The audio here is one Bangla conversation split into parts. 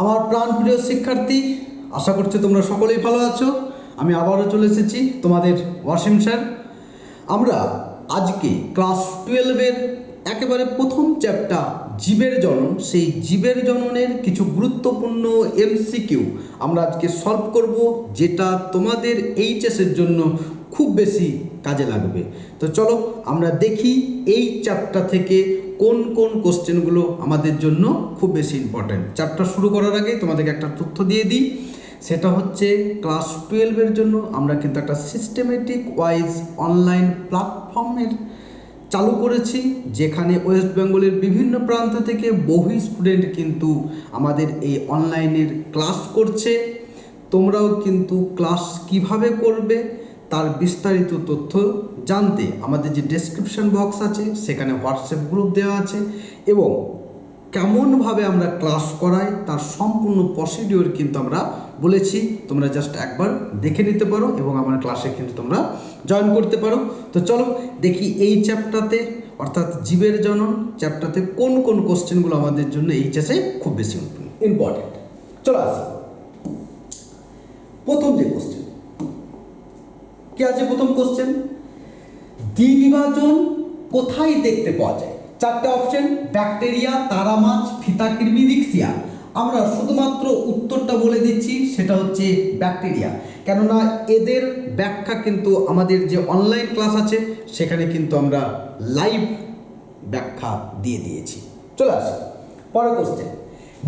আমার প্রাণপ্রিয় শিক্ষার্থী, আশা করছি তোমরা সকলেই ভালো আছো। আমি আবারও চলে এসেছি তোমাদের ওয়াসিম স্যার। আমরা আজকে ক্লাস টুয়েলভের একেবারে প্রথম চ্যাপ্টার জীবের জনন। সেই জীবের জননের কিছু গুরুত্বপূর্ণ এমসিকিউ আমরা আজকে সলভ করব, যেটা তোমাদের এইচএসের জন্য খুব বেশি কাজে লাগবে। তো চলো আমরা দেখি এই চ্যাপ্টার থেকে কোন কোন কোশ্চেনগুলো আমাদের জন্য খুব বেশি ইম্পর্ট্যান্ট চ্যাপ্টার শুরু করার আগে তোমাদেরকে একটা তথ্য দিয়ে দিই। সেটা হচ্ছে ক্লাস টুয়েলভের জন্য আমরা কিন্তু একটা সিস্টেমেটিক ওয়াইজ অনলাইন প্ল্যাটফর্মের চালু করেছি, যেখানে ওয়েস্ট বেঙ্গলের বিভিন্ন প্রান্ত থেকে বহু স্টুডেন্ট কিন্তু আমাদের এই অনলাইনের ক্লাস করছে। তোমরাও কিন্তু ক্লাস কীভাবে করবে তার বিস্তারিত তথ্য জানতে আমাদের যে ডেসক্রিপশন বক্স আছে, সেখানে হোয়াটসঅ্যাপ গ্রুপ দেওয়া আছে এবং কেমনভাবে আমরা ক্লাস করাই, তার সম্পূর্ণ প্রসিডিওর কিন্তু আমরা বলেছি। তোমরা জাস্ট একবার দেখে নিতে পারো এবং আমার ক্লাসে কিন্তু তোমরা জয়েন করতে পারো। তো চলো দেখি এই চ্যাপ্টারতে অর্থাৎ জীবের জনন চ্যাপ্টারতে কোন কোন কোশ্চেনগুলো আমাদের জন্য এইচএসে খুব বেশি ইম্পর্টেন্ট চলো আসি। প্রথম যে কোশ্চেন কি আছে প্রথম কোশ্চেন দ্বিবিভাজন কোথায় দেখতে পাওয়া যায়? চারটে অপশন ব্যাকটেরিয়া তারামাছ ফিতাকৃমি রিক্সিয়া। আমরা শুধুমাত্র উত্তরটা বলে দিচ্ছি, সেটা হচ্ছে ব্যাকটেরিয়া কেননা এদের ব্যাখ্যা কিন্তু আমাদের যে অনলাইন ক্লাস আছে, সেখানে কিন্তু আমরা লাইভ ব্যাখ্যা দিয়ে দিয়েছি। চলে আসি। পরের কোশ্চেন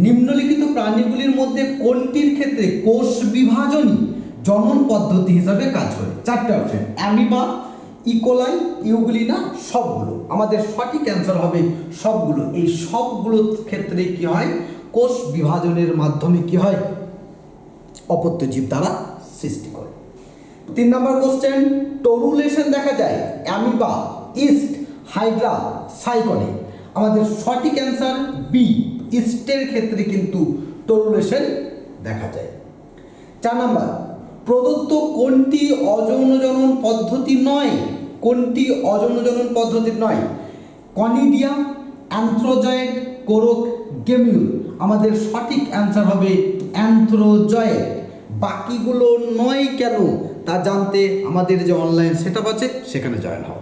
নিম্নলিখিত প্রাণীগুলির মধ্যে কোনটির ক্ষেত্রে কোষ বিভাজনই জনন পদ্ধতি হিসাবে কাজ করে। চারটে অপশন অ্যামিবা, ইকোলাই, ইউগুলিনা, সবগুলো। আমাদের সঠিক অ্যান্সার হবে সবগুলো। এই সবগুলোর ক্ষেত্রে কি হয়? কোষ বিভাজনের মাধ্যমে কি হয়? অপত্য জীব দ্বারা সৃষ্টি করে। তিন নম্বর কোশ্চেন টরুলেশন দেখা যায়। অ্যামিবা, ইস্ট, হাইড্রা, সাইকনে। আমাদের সঠিক অ্যান্সার বি ইস্টের ক্ষেত্রে কিন্তু টরুলেশন দেখা যায়। চার নম্বর প্রদত্ত কোনটি অযৌনজনন পদ্ধতি নয়? কোনটি অযৌনজনন পদ্ধতি নয়? কনিডিয়া, অ্যান্থ্রোজয়েড, কোরক, গেমিউল। আমাদের সঠিক অ্যান্সার হবে অ্যান্থ্রোজয়েড। বাকিগুলো নয় কেন? তা জানতে আমাদের যে অনলাইন সেট আছে, সেখানে জয়েন হও।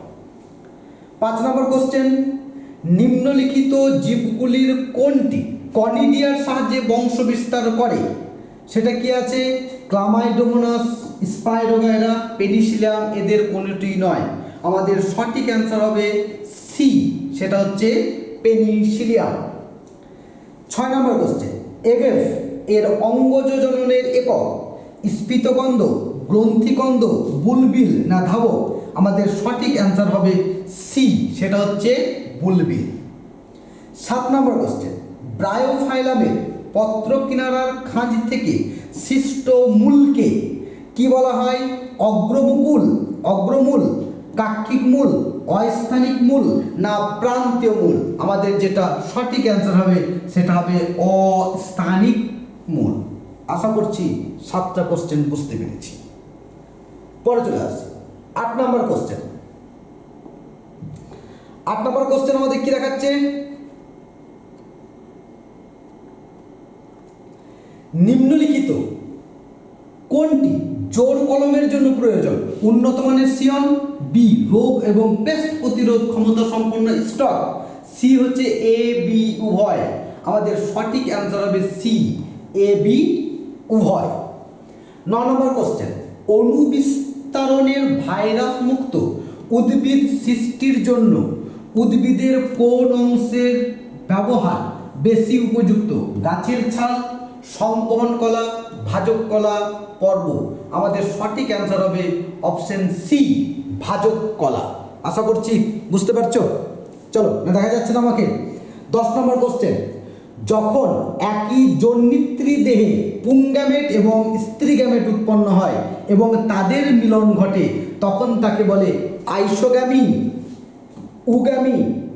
পাঁচ নম্বর কোশ্চেন। নিম্নলিখিত জীবগুলির কোনটি কনিডিয়ার সাহায্যে বংশ বিস্তার করে? সেটা কি আছে? ক্লামাইডোমোনাস স্পাইরোগাইরা পেনিসিলাম এদের কোনোটি নয়। আমাদের সঠিক অ্যান্সার হবে সি, সেটা হচ্ছে পেনিসিলিয়াম। ছয় নম্বর কোশ্চেন এগেফ এর অঙ্গজ জননের একক, স্ফীতকন্দ, গ্রন্থিকন্দ, বুলবিল না ধাবক? আমাদের সঠিক অ্যান্সার হবে সি, সেটা হচ্ছে বুলবিল। সাত নম্বর কোশ্চেন ব্রায়োফাইলামের পত্র কিনারার খাঁজ থেকে সৃষ্ট মূলকে কি বলা হয়? অগ্রমুকুল, অগ্রমূল, কাক্ষিক মূল, অস্থানিক মূল না প্রান্তীয় মূল? আমাদের যেটা সঠিক অ্যান্সার হবে সেটা হবে অস্থানিক মূল। আশা করছি সাতটা কোশ্চেন বুঝতে পেরেছি। পরে চলে আসি আট নম্বর কোশ্চেন আট নম্বর কোশ্চেন আমাদের কি দেখাচ্ছে? নিম্নলিখিত। কোনটি জোর কলমের জন্য প্রয়োজন? উন্নত মানের সিয়ন বি রোগ এবং পেস্ট প্রতিরোধ ক্ষমতা সম্পন্ন স্টক সি হচ্ছে এ, বি, উভয়। আমাদের সঠিক অ্যান্সার হবে সি, এ, বি, উভয়। ন নম্বর কোশ্চেন অনুবিস্তারণের ভাইরাস মুক্ত উদ্ভিদ সৃষ্টির জন্য উদ্ভিদের কোন অংশের ব্যবহার বেশি উপযুক্ত? গাছের ছাল সংবহন কলা, ভাজক কলা, পর্ব। আমাদের সঠিক অ্যান্সার হবে অপশন সি ভাজক কলা। আশা করছি বুঝতে পারছ? চলো, না দেখা যাচ্ছে না আমাকে? দশ নম্বর কোশ্চেন যখন একই জন্মিত্রী দেহে পুংগ্যামেট এবং স্ত্রী গ্যামেট উৎপন্ন হয় এবং তাদের মিলন ঘটে, তখন তাকে বলে আইসোগ্যামি উগামি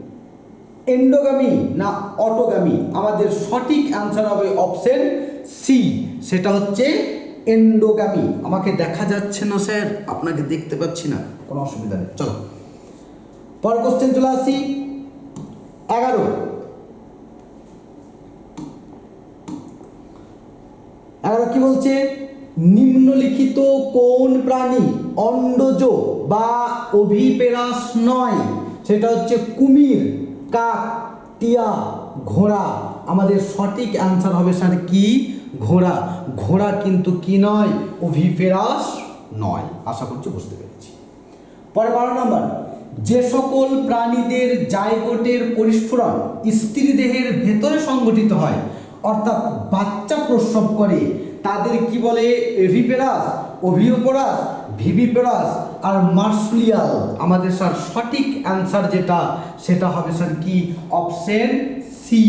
এন্ডোগামি না অটোগামি আমাদের সঠিক অ্যান্সার হবে অপশন সি সেটা হচ্ছে এন্ডোগামি আমাকে দেখা যাচ্ছে না স্যার আপনাকে দেখতে পাচ্ছি না। কোনো অসুবিধা নেই। চলো। পর কোশ্চেন চলে আসি। এগারো। এগারো কি বলছে? নিম্নলিখিত কোন প্রাণী অন্ডজ বা অভিপেরাস নয়? সেটা হচ্ছে কুমির। কাক টিয়া ঘোড়া। আমাদের সঠিক অ্যান্সার হবে স্যার কি? ঘোড়া। ঘোড়া কিন্তু কি নয়? অভিপেরাস নয়। আশা করছি বুঝতে পেরেছি। পরে বারো নম্বর, যে সকল প্রাণীদের জায়গোটের পরিস্ফুরণ স্ত্রী দেহের ভেতরে সংগঠিত হয়, অর্থাৎ বাচ্চা প্রসব করে, তাদের কি বলে? এভিপেরাস অভিওপরাস, ভিভিপেরাস আর মার্সুলিয়াল, আমাদের স্যার সঠিক অ্যান্সার যেটা, সেটা হবে স্যার কি? Option C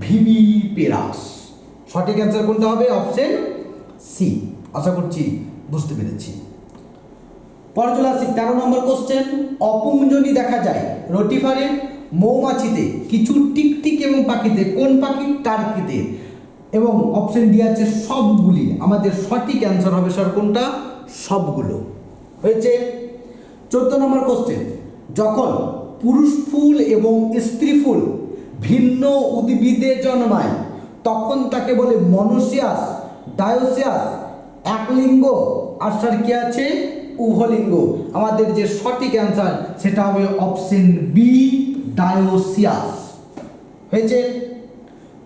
viviparous. সঠিক অ্যান্সার কোনটা হবে? অপশন সি আশা করছি বুঝতে পেরেছি। পরে চলে আসছি তেরো নম্বর কোশ্চেন অপুঞ্জনী দেখা যায় রোটিফারে মৌমাছিতে, কিছু টিকটিক এবং পাখিতে, কোন পাখি? টার্কিতে। এবং অপশন ডি আছে সবগুলি। আমাদের সঠিক অ্যান্সার হবে স্যার কোনটা? সবগুলো। হয়েছে। চোদ্দ নম্বর কোশ্চেন যখন পুরুষ ফুল এবং স্ত্রী ফুল ভিন্ন উদ্ভিদে জন্মায়, তখন তাকে বলে মনোসিয়াস, ডায়োসিয়াস এক লিঙ্গ আর স্যার কি আছে? উভলিঙ্গ। আমাদের যে সঠিক অ্যান্সার সেটা হবে অপশন বি ডায়োসিয়াস। হয়েছে?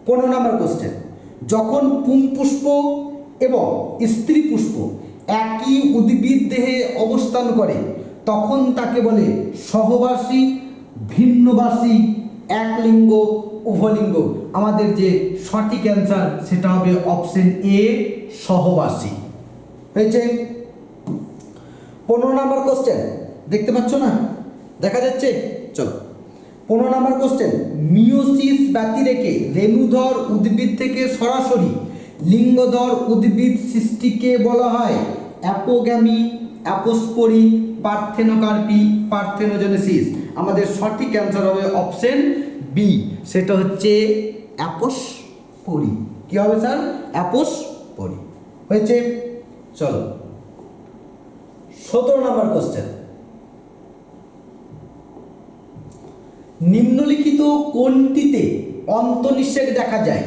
পনেরো নম্বর কোশ্চেন যখন পুংপুষ্প এবং স্ত্রী পুষ্প একই উদ্ভিদ দেহে অবস্থান করে, তখন তাকে বলে সহবাসী, ভিন্নবাসী, একলিঙ্গ, উভলিঙ্গ। আমাদের যে সঠিক অ্যান্সার সেটা হবে অপশন এ সহবাসী। হয়েছে? পনেরো নম্বর কোশ্চেন দেখতে পাচ্ছ না? দেখা যাচ্ছে? চলো। পনেরো নম্বর কোশ্চেন মিওসিস ব্যতি রেখে রেণুধর উদ্ভিদ থেকে সরাসরি লিঙ্গধর উদ্ভিদ সৃষ্টিকে বলা হয়। Apogamy, apospory, parthenocarpy, parthenogenesis. আমাদের সঠিক অ্যান্সার হবে অপশন বি সেটা হচ্ছে অ্যাপোস্পোরি। কি হবে স্যার? অ্যাপোস্পোরি। হয়েছে? চলো। সতেরো নম্বর কোশ্চেন নিম্নলিখিত কোনটিতে অন্তনিষেক দেখা যায়?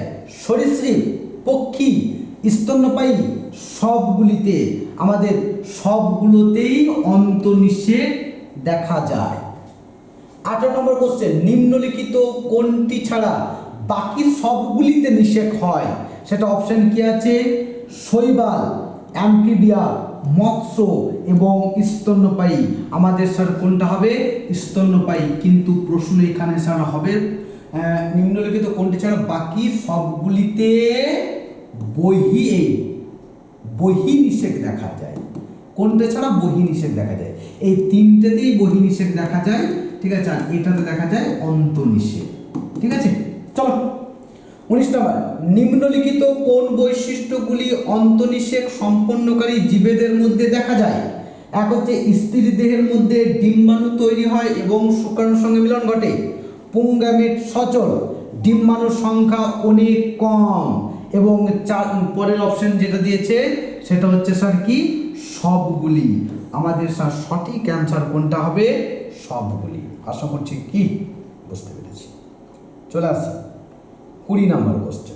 সরীসৃপ, পক্ষী, স্তন্যপায়ী, সবগুলিতে। আমাদের সবগুলোতেই অন্তনিষেক দেখা যায়। আঠারো নম্বর কোশ্চেন নিম্নলিখিত কোনটি ছাড়া বাকি সবগুলিতে নিষেক হয়? সেটা অপশন কি আছে? শৈবাল অ্যাম্পিবিয়া মৎস্য এবং স্তন্যপায়ী। আমাদের স্যার কোনটা হবে? স্তন্যপায়ী। কিন্তু প্রশ্ন এখানে স্যার হবে নিম্নলিখিত কোনটি ছাড়া বাকি সবগুলিতে বহি বহি নিষেক দেখা যায়। কোনটা ছাড়া বহি নিষেক দেখা যায়? এই তিনটেতেই বহি নিষেক দেখা যায়, ঠিক আছে? আর এটাতে দেখা যায় অন্তনিষেক ঠিক আছে? চলো। উনিশ নম্বর। নিম্নলিখিত কোন বৈশিষ্ট্যগুলি অন্তনিষেক সম্পন্নকারী জীবেদের মধ্যে দেখা যায়? এক হচ্ছে স্ত্রী দেহের মধ্যে ডিম্বাণু তৈরি হয় এবং শুক্রাণুর সঙ্গে মিলন ঘটে। পুংগ্যামেট সচল। ডিম্বাণুর সংখ্যা অনেক কম। এবং চার, পরের অপশন যেটা দিয়েছে সেটা হচ্ছে স্যার কি? সবগুলি। আমাদের স্যার সঠিক অ্যান্সার কোনটা হবে? সবগুলি। আশা করছি কি? বুঝতে পেরেছি। চলে আসি। কুড়ি নাম্বার কোশ্চেন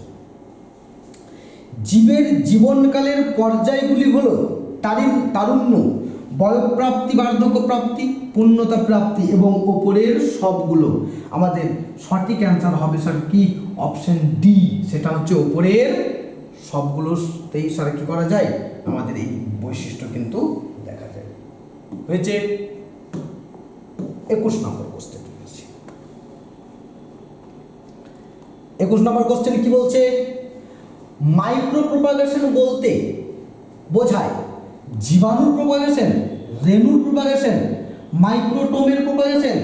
জীবের জীবনকালের পর্যায়গুলি হলো তারিন তারুণ্য, বয়প্রাপ্তি বার্ধক্য প্রাপ্তি পূর্ণতা প্রাপ্তি এবং ওপরের সবগুলো। আমাদের সঠিক অ্যান্সার হবে স্যার কি? অপশন ডি সেটা হচ্ছে ওপরের সবগুলোতেই স্যার কি করা যায়? আমাদের এই বৈশিষ্ট্য কিন্তু দেখা যায়। হয়েছে একুশ নম্বর কোশ্চেন একুশ নম্বর কোশ্চেন কি বলছে? মাইক্রো প্রপাগেশন বলতে বোঝায় জীবাণুর প্রপাগেশন রেণুর প্রপাগেশন মাইক্রোটোমের প্রপাগেশন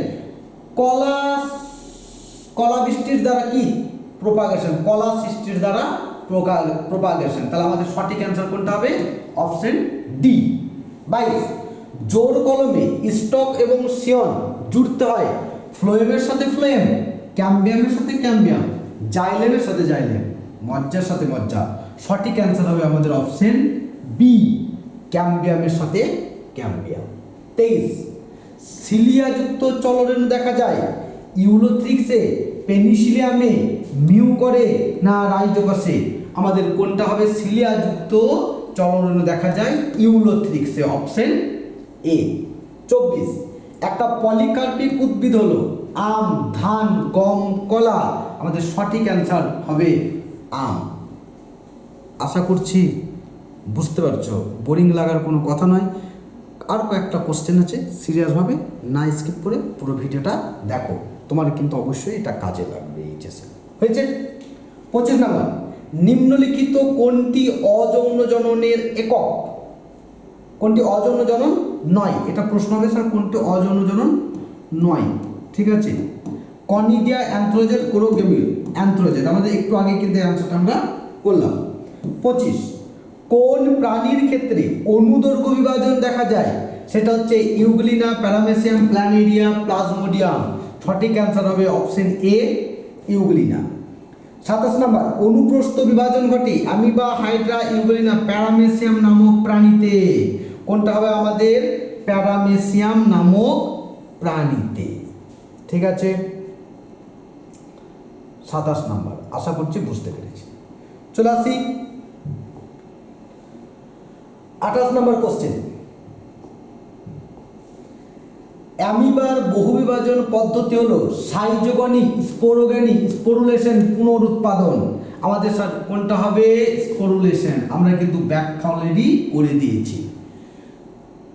কলা কলা বৃষ্টির দ্বারা কি প্রপাগেশন কলা সৃষ্টির দ্বারা প্রপাগেশন তাহলে আমাদের সঠিক অ্যান্সার কোনটা হবে? অপশন ডি বাইশ জোর কলমে স্টক এবং সিয়ন জুড়তে হয়। ফ্লোয়েমের সাথে ফ্লোয়েম ক্যাম্বিয়ামের সাথে ক্যাম্বিয়াম জাইলেমের সাথে জাইলেম মজ্জার সাথে মজ্জা। সঠিক অ্যান্সার হবে আমাদের অপশন বি ক্যাম্বিয়ামের সাথে ক্যাম্বিয়াম তেইশ, সিলিয়াযুক্ত চলরেণু দেখা যায়। ইউলোথ্রিক্সে পেনিসিলিয়ামে মিউ করে না রাইজোকাসে আমাদের কোনটা হবে? সিলিয়াযুক্ত চলরণু দেখা যায়। ইউলোথ্রিক্সে অপশন এ। চব্বিশ। একটা পলিকার্পিক উদ্ভিদ হলো। আম, ধান, গম, কলা। আমাদের সঠিক অ্যান্সার হবে আম। আশা করছি বুঝতে পারছ। বোরিং লাগার কোনো কথা নয়। আর কয়েকটা কোশ্চেন আছে সিরিয়াসভাবে না স্কিপ করে পুরো ভিডিওটা দেখো। তোমার কিন্তু অবশ্যই এটা কাজে লাগবে এইচএসে হয়েছে? পঁচিশ নাম্বার নিম্নলিখিত কোনটি অযৌন জননের একক? কোনটি অযৌন জনন নয়? এটা প্রশ্ন হবে, স্যার, কোনটি অযৌন জনন নয়? ঠিক আছে? কনিডিয়া অ্যান্থ্রোজেট কোরোগেমিল অ্যান্থ্রোজেট আমাদের একটু আগে কিন্তু অ্যান্সারটা আমরা করলাম। পঁচিশ, কোন প্রাণীর ক্ষেত্রে অনুদৈর্ঘ্য বিভাজন দেখা যায়? সেটা হচ্ছে ইউগ্লিনা, প্যারামেসিয়াম, প্ল্যানেরিয়া, প্লাজমোডিয়াম। সঠিক অ্যান্সার হবে অপশন এ ইউগ্লিনা। সাতাশ নাম্বার, অনুপ্রস্থ বিভাজন ঘটে আমিবা হাইড্রা ইউগ্লিনা প্যারামেসিয়াম নামক প্রাণীতে। কোনটা হবে আমাদের? প্যারামেসিয়াম নামক প্রাণীতে। ঠিক আছে? সাতাশ নাম্বার, আশা করছি বুঝতে পেরেছি। চলে আসি। আঠাশ নম্বর কোশ্চেন অ্যামিবার বহুবিভাজন পদ্ধতি হলো সাইজোগনিক স্পোরোগেনিক স্পোরুলেশন পুনরুৎপাদন। আমাদের স্যার কোনটা হবে? স্পোরুলেশন। আমরা কিন্তু ব্যাখ্যা অলরেডি করে দিয়েছি।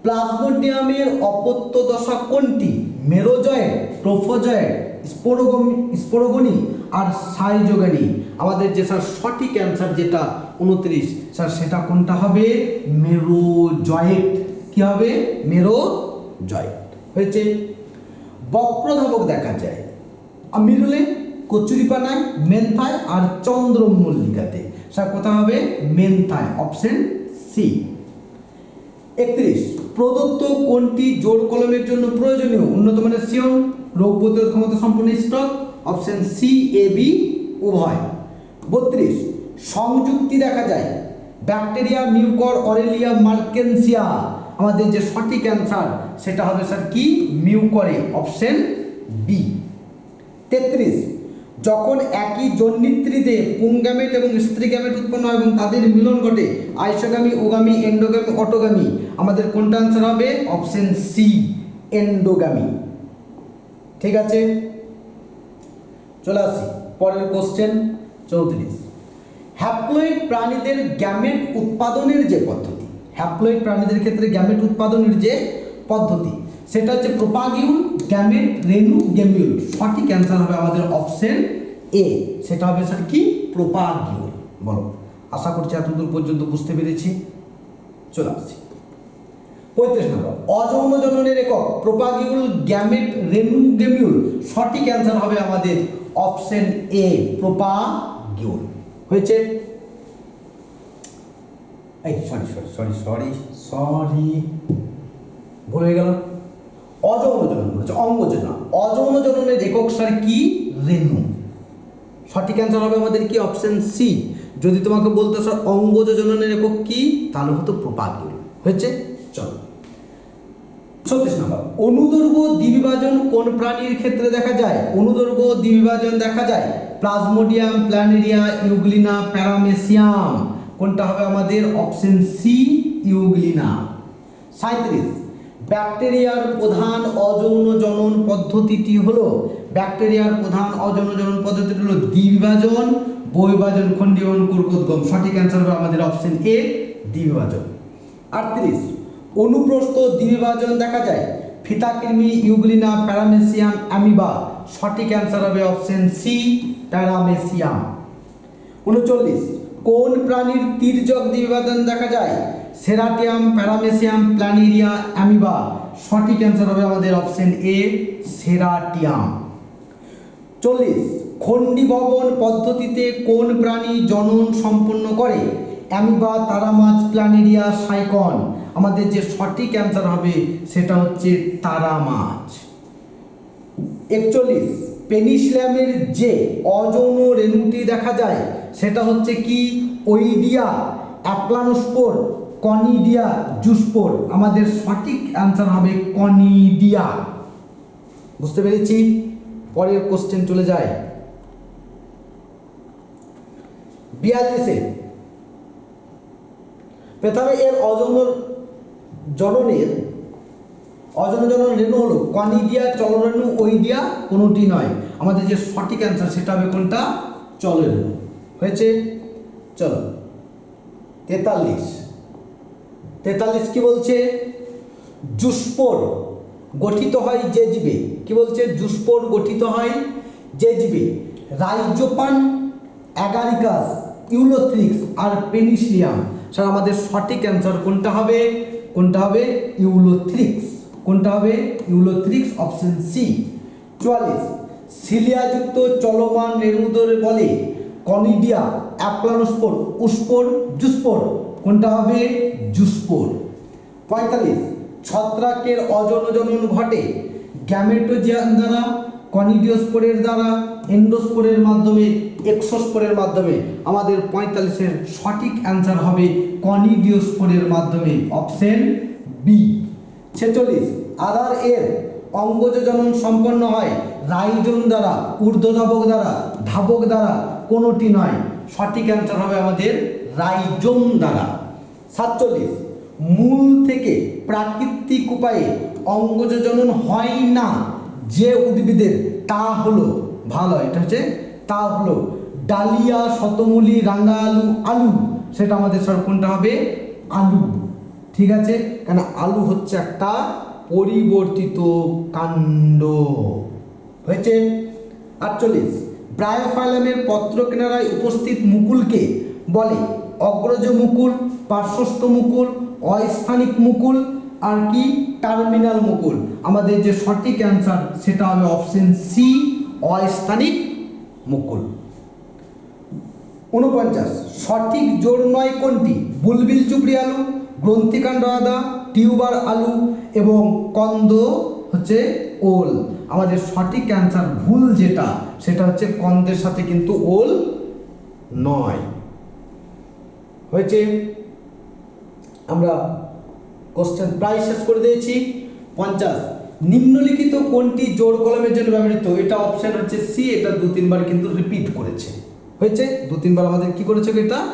প্লাজমোডিয়ামের অপত্য দশা কোনটি? মেরোজয়েড ট্রোফোজয়েড স্পোরোগমি, স্পোরোগনি আর সাইজোগনি। আমাদের যে স্যার সঠিক অ্যান্সার যেটা উনত্রিশ, স্যার সেটা কোনটা হবে? মেরোজয়েট কি হবে? মেরোজয়েট হয়েছে। বক্রধাবক দেখা যায়। মিরুলে কচুরিপানায়, মেন্থায় আর চন্দ্রমল্লিকাতে। স্যার কোথা হবে? মেন্থায়, অপশন সি একত্রিশ, প্রদত্ত কোনটি জোর কলমের জন্য প্রয়োজনীয়? উন্নত মানের সিয়ন রোগ প্রতিরোধ ক্ষমতা সম্পন্ন stock option C A B উভয়। বত্রিশ, সংযুক্তি দেখা যায়। Bacteria, mucor, aurelia, marchantia. আমাদের যে সঠিক অ্যান্সার সেটা হবে স্যার কি? মিউ করে অপশন বি তেত্রিশ, যখন একই জন্মিত্রীতে পুংগ্যামেট এবং স্ত্রী গ্যামেট উৎপন্ন হয় এবং তাদের মিলন ঘটে, আইসোগামী ওগামী এন্ডোগামী অটোগামী আমাদের কোনটা অ্যান্সার হবে? অপশন সি এন্ডোগামী ঠিক আছে? চলে আসি, পরের কোশ্চেন চৌত্রিশ। হ্যাপ্লয়েড প্রাণীদের গ্যামেট উৎপাদনের যে পদ্ধতি হ্যাপ্লয়েড প্রাণীদের ক্ষেত্রে গ্যামেট উৎপাদনের যে পদ্ধতি, সেটা হচ্ছে প্রোপাগিউল গ্যামেট রেনু গেমিউল সঠিক অ্যান্সার হবে আমাদের অপশন এ সেটা হবে স্যার কি? প্রোপাগিউল বলো। আশা করছি এতদূর পর্যন্ত বুঝতে পেরেছি। চলে আসছি। পঁয়ত্রিশ নম্বর। অযৌন জননের একক প্রোপাগিউল গ্যামেট রেনু গেমিউল সঠিক অ্যান্সার হবে আমাদের অপশন এ প্রোপাগিউল হয়েছে? এই sorry sorry sorry sorry sorry ভুল গেল। অযৌন জনন বলেছে অঙ্গজ না অযৌন জননের একক সার কি? রেণু। সঠিক অ্যান্সার হবে আমাদের কি? অপশন সি যদি তোমাকে বলতে স্যার অঙ্গজ জননের একক কি? তাহলে হতো প্রপাগিউল হয়েছে? চলো। ছত্রিশ নম্বর। অনুদৈর্ঘ্য দ্বিবিভাজন কোন প্রাণীর ক্ষেত্রে দেখা যায়? অনুদৈর্ঘ্য দ্বিবিভাজন দেখা যায়। Plasmodium, planaria, euglena, paramecium. কোনটা হবে আমাদের অপশন সি, ইউগ্লিনা। সাঁত্রিশ ব্যাকটেরিয়ার প্রধান অযৌন জনন পদ্ধতিটি হলো, ব্যাকটেরিয়ার প্রধান অযৌন জনন পদ্ধতিটি হলো দ্বিবিভাজন বহির্ভাজন খণ্ডীয়ন কুর্কোদ্গম সঠিক অ্যান্সার হবে আমাদের অপশন এ দ্বিবিভাজন। আটত্রিশ, অনুপ্রস্থ দ্বিবিভাজন দেখা যায়, ফিতাকৃমি, ইউগ্লিনা, প্যারামেসিয়াম, অ্যামিবা। সঠিক অ্যান্সার হবে অপশন সি প্যারামেসিয়াম। উনচল্লিশ কোন প্রাণীর তির্যক দ্বিবিভাজন দেখা যায়? Ceratium, paramecium, planaria, amoeba. সঠিক অ্যান্সার হবে আমাদের অপশন এ, সেরাটিয়াম। চল্লিশ খণ্ডি ভবন পদ্ধতিতে কোন প্রাণী জনন সম্পন্ন করে? অ্যামিবা, তারামাছ, প্ল্যানেরিয়া, সাইকন। আমাদের যে সঠিক অ্যান্সার হবে সেটা হচ্ছে তারা মাছ একচল্লিশ, পেনিসিলামের যে অযৌন রেণুটি দেখা যায় সেটা হচ্ছে কি? Oidia aplanospore conidia zoospore. আমাদের সঠিক অ্যান্সার হবে কনিডিয়া বুঝতে পেরেছি? পরের কোশ্চেন চলে যায়। বিয়াল্লিশে। প্রথমে এর অজন জননের অজন জনন রেণু হলো কনিডিয়া চলরেণু ওইডিয়া কোনোটি নয়। আমাদের যে সঠিক অ্যান্সার সেটা হবে কোনটা? চলরেণু। হয়েছে? চলো। তেতাল্লিশ। তেতাল্লিশ কি বলছে? জুস্পোর গঠিত হয় যে জীবে কি বলছে? জুস্পোর গঠিত হয় যে জীবে রাইজোপান, অ্যাগারিকাস, ইউলোথ্রিক্স আর পেনিসিলিয়াম। স্যার, আমাদের সঠিক অ্যান্সার কোনটা হবে? কোনটা হবে? ইউলোথ্রিক্স। কোনটা হবে? Ulothrix option C. চুয়াল্লিশ। সিলিয়াযুক্ত চলমান রেণুদের বলে কনিডিয়া, অ্যাপ্লানোস্পোর, উস্পোর, জুস্পোর। কোনটা হবে? জুস্পোর। পঁয়তাল্লিশ, ছত্রাকের অজনজনন ঘটে। গ্যামেটোজিয়ান দ্বারা, কনিডিওস্পোরের দ্বারা, এন্ডোস্পোরের মাধ্যমে, এক্সোস্পোরের মাধ্যমে। আমাদের পঁয়তাল্লিশের সঠিক অ্যান্সার হবে কনিডিওস্পোরের মাধ্যমে। Option B. ছেচল্লিশ আদার এর অঙ্গজ জনন সম্পন্ন হয়। রাইজোন দ্বারা, ঊর্ধ্বধাবক দ্বারা, ধাবক দ্বারা। কোনোটি নয়। সঠিক অ্যান্সার হবে আমাদের রাইজোম দ্বারা। সাতচল্লিশ। মূল থেকে প্রাকৃতিক উপায়ে অঙ্গজ জনন হয় না, যে উদ্ভিদের তা হলো, ভালো, এটা হচ্ছে তা হলো ডালিয়া, শতমূলি রাঙা আলু আলু সেটা আমাদের স্যার কোনটা হবে? আলু। ঠিক আছে? কেন আলু হচ্ছে একটা পরিবর্তিত কাণ্ড। হয়েছে? আটচল্লিশ। ব্রায়োফাইলামের পত্র কেনারায় উপস্থিত মুকুলকে বলে, অগ্রজ মুকুল, পার্শ্বস্থ মুকুল, অস্থানিক মুকুল, আর কি? টার্মিনাল মুকুল। আমাদের যে সঠিক অ্যান্সার, সেটা হবে অপশন সি, অস্থানিক মুকুল। উনপঞ্চাশ সঠিক জোর নয় কোনটি? বুলবিল চুপড়ি আলু, গ্রন্থিকাণ্ড আদা, টিউবার আলু এবং কন্দ হচ্ছে ওল। আমাদের সঠিক অ্যান্সার ভুল যেটা, সেটা হচ্ছে কন্দের সাথে কিন্তু ওল নয়। হয়েছে? আমরা কোশ্চেন প্রায় শেষ করে দিয়েছি। পঞ্চাশ, নিম্নলিখিত কোনটি জোর কলমের জন্য ব্যবহৃত? এটা অপশন হচ্ছে সি এটা দু তিনবার কিন্তু রিপিট করেছে। হয়েছে? দু তিনবার আমাদের কি করেছে এটা?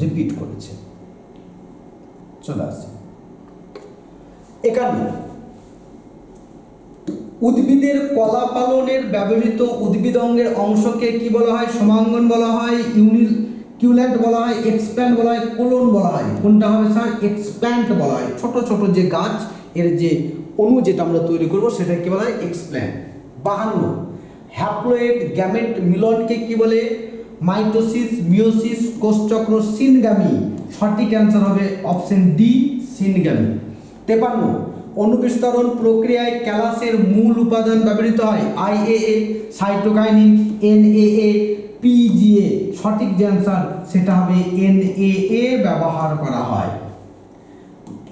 রিপিট করেছে। চলে আসি। একান্ন উদ্ভিদের কলা পালনের ব্যবহৃত উদ্ভিদ অঙ্গের অংশকে কি বলা হয়? সমাঙ্গন বলা হয় ইউনি কিউল্যান্ট বলা হয় এক্সপ্ল্যান্ট বলা হয়, কোলন বলা হয়। কোনটা হবে স্যার? এক্সপ্ল্যান্ট বলা হয়। ছোট ছোট যে গাছ, এর যে অণু যেটা আমরা তৈরি করব সেটা কি বলা হয় এক্সপ্ল্যান্ট বাহান্ন। হ্যাপ্লোয়েড গ্যামেট মিলনকে কি বলে? মাইটোসিস মিওসিস কোষচক্র, সিনগামি। সঠিক অ্যান্সার হবে অপশন ডি, সিনগামি। তেপান্ন। অনুবিস্তরণ প্রক্রিয়ায় ক্যালাসের মূল উপাদান ব্যবহৃত হয় আইএএ সাইটোকাইনিন এনএএ পিজিএ সঠিক যে অ্যান্সার, সেটা হবে এনএএ ব্যবহার করা হয়।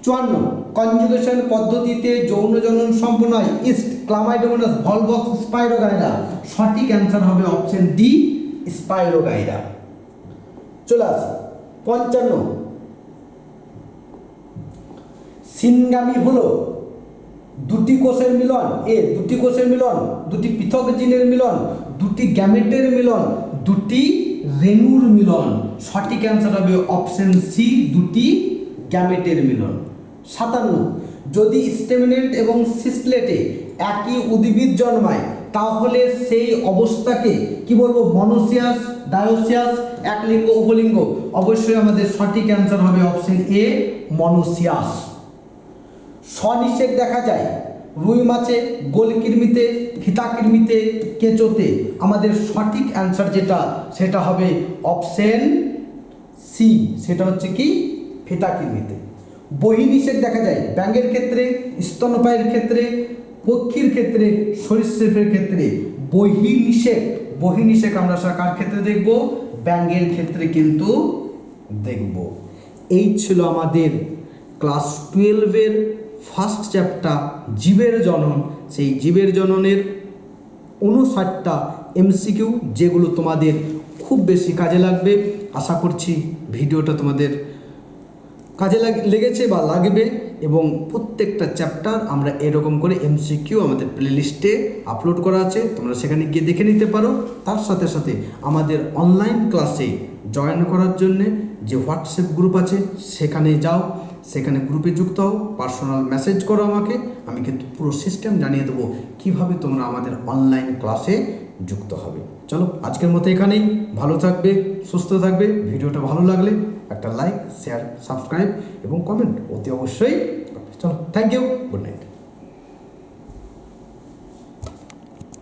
চুয়ান্ন, কনজুগেশন পদ্ধতিতে যৌন জনন সম্পন্ন হয়। Yeast chlamydomonas volvox spirogyra. সঠিক অ্যান্সার হবে অপশন ডি, স্পাইরোগাইরা। চলে আসি। পঞ্চান্ন সিনগামি হলো দুটি কোষের মিলন, এ দুটি কোষের মিলন, দুটি পৃথক জিনের মিলন, দুটি গ্যামেটের মিলন, দুটি রেণুর মিলন। সঠিক অ্যান্সার হবে অপশন সি দুটি গ্যামেটের মিলন। সাতান্ন, যদি স্টেমিনেন্ট এবং সিসলেটে একই উদ্ভিদ জন্মায়, তাহলে সেই অবস্থাকে কি বলব? মনোসিয়াস, ডায়োসিয়াস, একলিঙ্গ উভলিঙ্গ অবশ্যই আমাদের সঠিক অ্যান্সার হবে অপশন এ মনোসিয়াস। স্বনিষেক দেখা যায়। রুই মাছে গোলকির্মিতে ফিতাকির্মিতে কেঁচোতে। আমাদের সঠিক অ্যান্সার যেটা, সেটা হবে অপশন সি সেটা হচ্ছে কি? ফিতাকির্মিতে বহিনিষেক দেখা যায়। ব্যাঙের ক্ষেত্রে, স্তন্যপায়ের ক্ষেত্রে, পক্ষীর ক্ষেত্রে, সরীসৃপের ক্ষেত্রে। বহিনিষেক বহিনিষেক আমরা স্যার কার ক্ষেত্রে দেখব? ব্যাঙের ক্ষেত্রে কিন্তু দেখব। এই ছিল আমাদের ক্লাস টুয়েলভের ফার্স্ট চ্যাপ্টার জীবের জনন। সেই জীবের জননের উনষাটটা এমসিকিউ যেগুলো তোমাদের খুব বেশি কাজে লাগবে। আশা করছি ভিডিওটা তোমাদের কাজে লাগ- লেগেছে বা লাগবে এবং প্রত্যেকটা চ্যাপ্টার আমরা এরকম করে এমসিকিউ আমাদের প্লেলিস্টে আপলোড করা আছে। তোমরা সেখানে গিয়ে দেখে নিতে পারো। তার সাথে সাথে আমাদের অনলাইন ক্লাসে জয়েন করার জন্যে যে হোয়াটসঅ্যাপ গ্রুপ আছে, সেখানে যাও। সেখানে গ্রুপে যুক্ত হও পার্সোনাল মেসেজ করো আমাকে, আমি কিন্তু পুরো সিস্টেম জানিয়ে দেবো কীভাবে তোমরা আমাদের অনলাইন ক্লাসে যুক্ত হবে। চলো, আজকের মতো এখানেই, ভালো থাকবে, সুস্থ থাকবে, ভিডিওটা ভালো লাগলে একটা লাইক শেয়ার সাবস্ক্রাইব এবং কমেন্ট অতি অবশ্যই। চলো থ্যাংক ইউ গুড নাইট